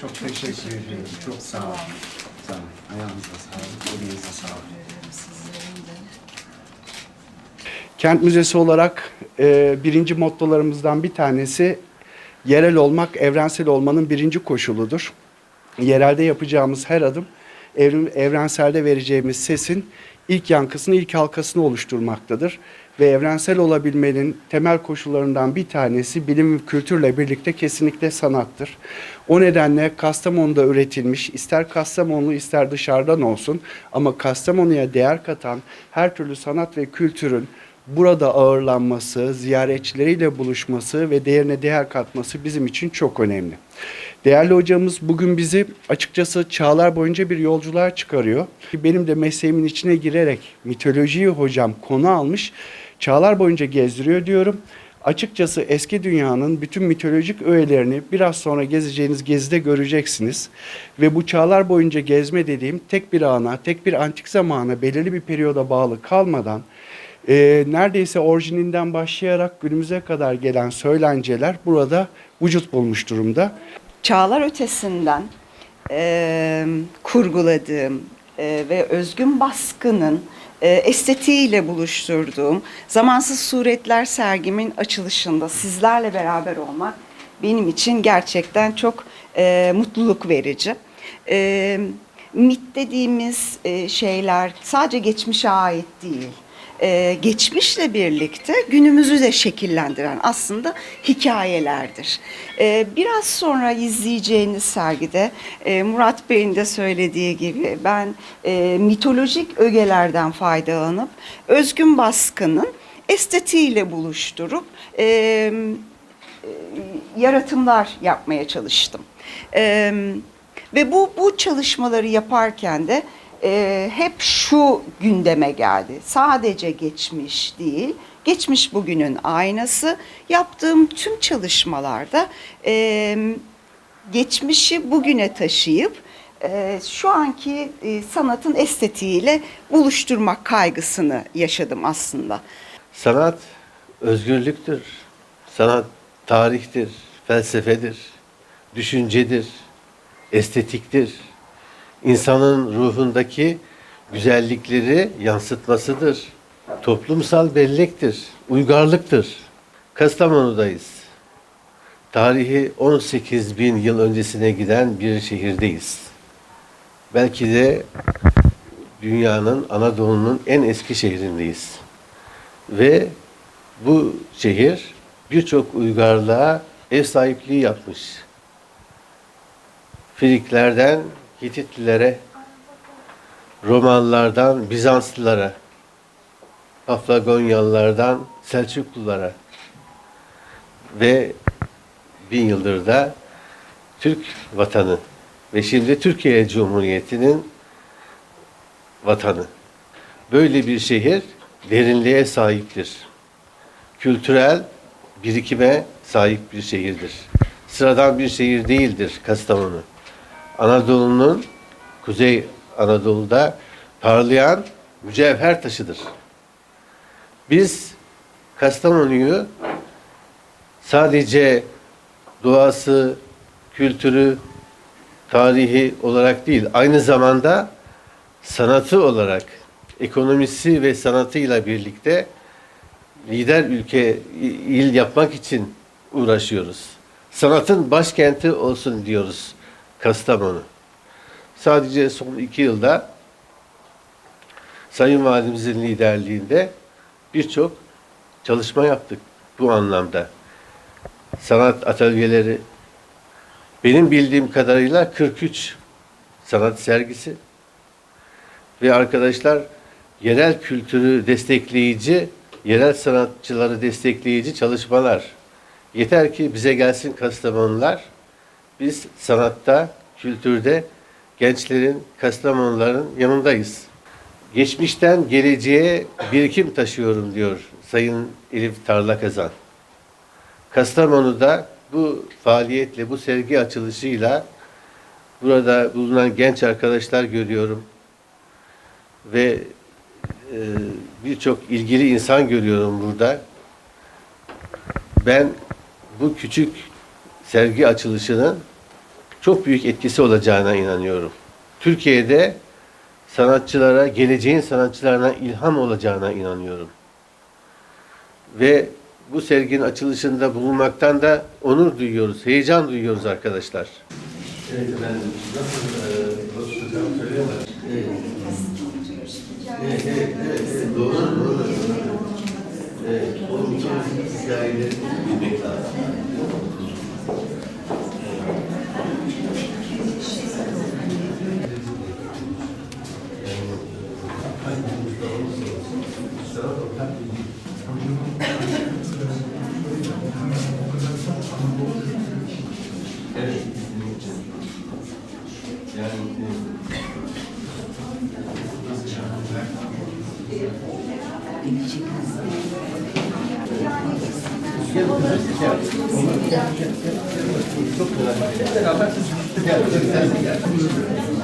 Çok teşekkür ederim. Çok sağ olun. Sağ olun. Ayağınıza sağlık, elinize sağlık. Kent Müzesi olarak e, birinci mottolarımızdan bir tanesi yerel olmak, evrensel olmanın birinci koşuludur. Yerelde yapacağımız her adım evren, evrenselde vereceğimiz sesin ilk yankısını, ilk halkasını oluşturmaktadır. Ve evrensel olabilmenin temel koşullarından bir tanesi bilim ve kültürle birlikte kesinlikle sanattır. O nedenle Kastamonu'da üretilmiş, ister Kastamonu ister dışarıdan olsun ama Kastamonu'ya değer katan her türlü sanat ve kültürün burada ağırlanması, ziyaretçileriyle buluşması ve değerine değer katması bizim için çok önemli. Değerli hocamız bugün bizi açıkçası çağlar boyunca bir yolculuğa çıkarıyor. Benim de mesleğimin içine girerek mitolojiyi hocam konu almış, çağlar boyunca gezdiriyor diyorum. Açıkçası eski dünyanın bütün mitolojik öğelerini biraz sonra gezeceğiniz gezide göreceksiniz. Ve bu çağlar boyunca gezme dediğim tek bir ana, tek bir antik zamana, belirli bir periyoda bağlı kalmadan e, neredeyse orijininden başlayarak günümüze kadar gelen söylenceler burada vücut bulmuş durumda. çağlar ötesinden e, kurguladığım e, ve özgün baskının e, estetiğiyle buluşturduğum zamansız suretler sergimin açılışında sizlerle beraber olmak benim için gerçekten çok e, mutluluk verici. E, mit dediğimiz e, şeyler sadece geçmişe ait değil e, geçmişle birlikte günümüzü de şekillendiren aslında hikayelerdir. E, biraz sonra izleyeceğiniz sergide e, Murat Bey'in de söylediği gibi ben mitolojik ögelerden faydalanıp özgün baskının estetiğiyle buluşturup yaratımlar yapmaya çalıştım. Ve bu bu çalışmaları yaparken de e, hep şu gündeme geldi. Sadece geçmiş değil, geçmiş bugünün aynası. Yaptığım tüm çalışmalarda e, geçmişi bugüne taşıyıp e, şu anki e, sanatın estetiğiyle buluşturmak kaygısını yaşadım aslında. Sanat özgürlüktür. Sanat tarihtir, felsefedir, düşüncedir, estetiktir. İnsanın ruhundaki güzellikleri yansıtmasıdır. Toplumsal bellektir, uygarlıktır. Kastamonu'dayız. Tarihi 18 bin yıl öncesine giden bir şehirdeyiz. Belki de dünyanın, Anadolu'nun en eski şehrindeyiz. Ve bu şehir birçok uygarlığa ev sahipliği yapmış. Friklerden Hititlilere, Romalılardan Bizanslılara, Aflagonyalılardan Selçuklulara ve bin yıldır da Türk vatanı ve şimdi Türkiye Cumhuriyeti'nin vatanı. Böyle bir şehir derinliğe sahiptir. Kültürel birikime sahip bir şehirdir. Sıradan bir şehir değildir Kastamonu. Anadolu'nun Kuzey Anadolu'da parlayan mücevher taşıdır. Biz Kastamonu'yu sadece doğası, kültürü, tarihi olarak değil, aynı zamanda sanatı olarak, ekonomisi ve sanatıyla birlikte lider ülke, il yapmak için uğraşıyoruz. Sanatın başkenti olsun diyoruz Kastamonu. Sadece son iki yılda Sayın Valimizin liderliğinde birçok çalışma yaptık bu anlamda. Sanat atölyeleri, benim bildiğim kadarıyla 43 sanat sergisi ve arkadaşlar yerel kültürü destekleyici, yerel sanatçıları destekleyici çalışmalar. Yeter ki bize gelsin Kastamonular, biz sanatta, kültürde gençlerin, Kastamonuların yanındayız. Geçmişten geleceğe birikim taşıyorum diyor Sayın Elif Tarlakazan. Kastamonu'da bu faaliyetle, bu sergi açılışıyla burada bulunan genç arkadaşlar görüyorum. Ve e, birçok ilgili insan görüyorum burada. Ben bu küçük sergi açılışının çok büyük etkisi olacağına inanıyorum. Türkiye'de sanatçılara, geleceğin sanatçılarına ilham olacağına inanıyorum. Ve bu serginin açılışında bulunmaktan da onur duyuyoruz, heyecan duyuyoruz arkadaşlar. Evet efendim, nasıl lazım. Evet. Yani Ne